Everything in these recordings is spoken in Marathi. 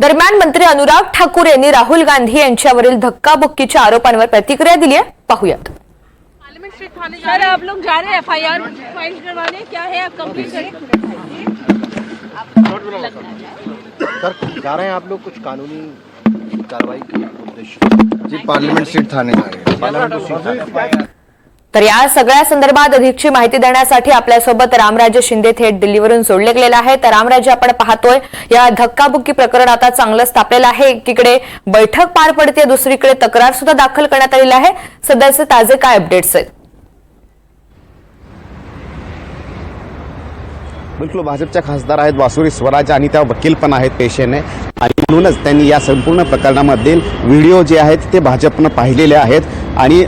दरम्यान मंत्री अनुराग ठाकूर यांनी राहुल गांधी यांच्यावरील धक्काबुक्कीच्या आरोपांवर प्रतिक्रिया दिली आहे. पाहूयात. पार्लियामेंट स्ट्रीट थाने जा रहे हैं। आप लोग जा रहे हैं एफ आई आर फाइल करवाने क्या है आप कंप्लीट करें सर जा रहे हैं आप लोग कुछ कानूनी कार्रवाई के उद्देश्य जी पार्लियामेंट सीट थाने जा रही है। तर या सगळ्या संदर्भात अधिकची माहिती देण्यासाठी आपल्यासोबत रामराजे शिंदे थेट दिल्लीवरून जोडले गेलेले आहे तर रामराजे आपण पाहतोय या धक्काबुक्की प्रकरण आता चांगलंच तापलेलं आहे. एकीकडे बैठक पार पडते दुसरीकडे तक्रार सुद्धा दाखल करण्यात आलेली आहे. सध्याचे ताजे काय अपडेट्स आहेत? बिलकुल भाजपच्या खासदार आहेत वासुरी स्वराज आणि त्या वकील पण आहेत पेशेने. आणि म्हणूनच त्यांनी या संपूर्ण प्रकरणामधील व्हिडिओ जे आहेत ते भाजपनं पाहिलेले आहेत. आणि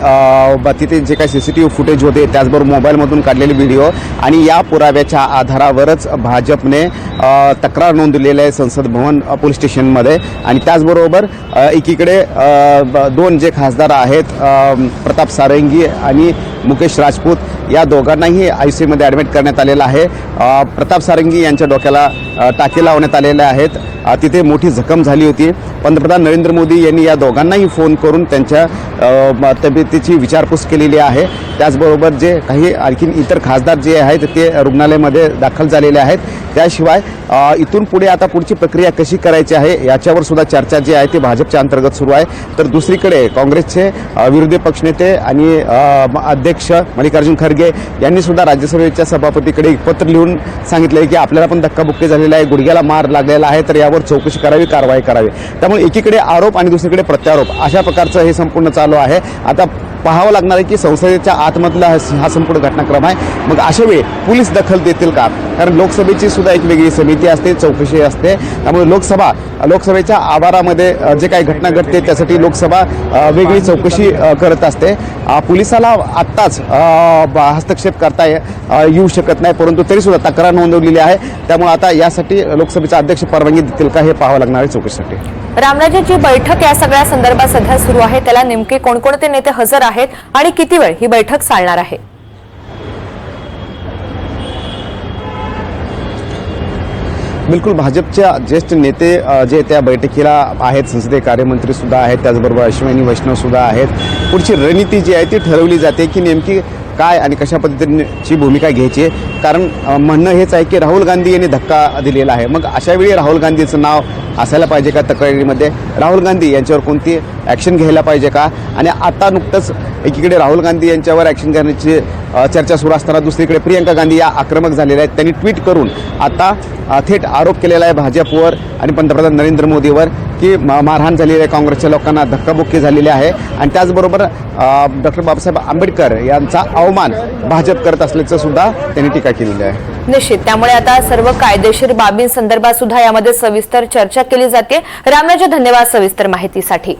तिथे जे काही C C T V footage होते त्याचबरोबर मोबाईलमधून काढलेले व्हिडिओ. आणि या पुराव्याच्या आधारावरच भाजपने तक्रार नोंदवलेली आहे संसद भवन पोलीस स्टेशनमध्ये. आणि त्याचबरोबर एकीकडे दोन जे खासदार आहेत प्रताप सारंगी आणि मुकेश राजपूत या दोघांनाही आय सीमध्ये ॲडमिट करण्यात आलेलं आहे. प्रताप सारंगी यांच्या डोक्याला टाके लावण्यात आलेले आहेत. तिथे मोठी जखम झाली होती. पंतप्रधान नरेंद्र मोदी यांनी या दोघांनाही फोन करून त्यांच्या तब्येतीची विचारपूस केलेली आहे. त्याचबरोबर जे काही आणखीन इतर खासदार जे आहेत ते रुग्णालयामध्ये दाखल झालेले आहेत. त्याशिवाय इथून पुढे आता पुढची प्रक्रिया कशी करायची आहे याच्यावर सुद्धा चर्चा जी आहे ती भाजपच्या अंतर्गत सुरू आहे. तर दुसरीकडे काँग्रेसचे विरोधी पक्षनेते आणि म- अध्यक्ष मल्लिकार्जुन खरगे यांनी सुद्धा राज्यसभेच्या सभापतीकडे एक पत्र लिहून सांगितलं आहे की आपल्याला पण धक्काबुक्की झालेला आहे गुडघ्याला मार लागलेला आहे तर यावर चौकशी करावी कारवाई करावी. त्यामुळे एकीकडे आरोप आणि दुसरीकडे प्रत्यारोप अशा प्रकारचं हे संपूर्ण चालू आहे. आता पाहावं लागणार आहे की संसदेच्या आतमधला हा संपूर्ण घटनाक्रम आहे. मग अशा वेळी पोलीस दखल देतील का? कारण लोकसभेची सुद्धा एक वेगळी समिती असते चौकशी असते. त्यामुळे लोकसभा लोकसभेच्या आवारामध्ये जे काही घटना घडते त्यासाठी लोकसभा वेगळी चौकशी करत असते. पोलिसाला आत्ताच ब- हस्तक्षेप करता येऊ शकत नाही परंतु तरीसुद्धा तक्रार नोंदवलेली आहे. त्यामुळे आता यासाठी लोकसभेचा अध्यक्ष परवानगी देतील का हे पाहावं लागणार आहे चौकशीसाठी. रामराजेंची बैठक या सगळ्या संदर्भात सध्या सुरू आहे. त्याला नेमके कोणकोणते नेते हजर आहेत आणि किती वेळ ही बैठक चालणार आहे? बिलकुल भाजपच्या ज्येष्ठ नेते जे त्या बैठकीला आहेत संसदीय कार्यमंत्री सुद्धा आहेत त्याचबरोबर अश्विनी वैष्णव सुद्धा आहेत. पुढची रणनीती जी आहे ती ठरवली जाते की नेमकी काय आणि कशा पद्धतीची भूमिका घ्यायची आहे. कारण म्हणणं हेच आहे की राहुल गांधी यांनी धक्का दिलेला आहे. मग अशावेळी राहुल गांधीचं नाव असायला पाहिजे का तक्रारीमध्ये? राहुल गांधी यांच्यावर कोणती ॲक्शन घ्यायला पाहिजे का? आणि आता नुकतंच एकीकडे राहुल गांधी यांच्यावर ॲक्शन करण्याची चर्चा सुरू असताना दुसरीकडे प्रियंका गांधी या आक्रमक झालेल्या आहेत. त्यांनी ट्विट करून आता थेट आरोप केलेला आहे भाजपवर आणि पंतप्रधान नरेंद्र मोदीवर की मारहाण झालेली आहे. काँग्रेसच्या लोकांना धक्काबुक्की झालेली आहे. आणि त्याचबरोबर डॉक्टर बाबासाहेब आंबेडकर यांचा अवमान भाजप करत असल्याचं सुद्धा त्यांनी टीका केलेली आहे. निश्चित. त्यामुळे आता सर्व कायदेशीर बाबींसंदर्भात सुद्धा यामध्ये सविस्तर चर्चा केली जाते. रामराजे धन्यवाद सविस्तर माहितीसाठी.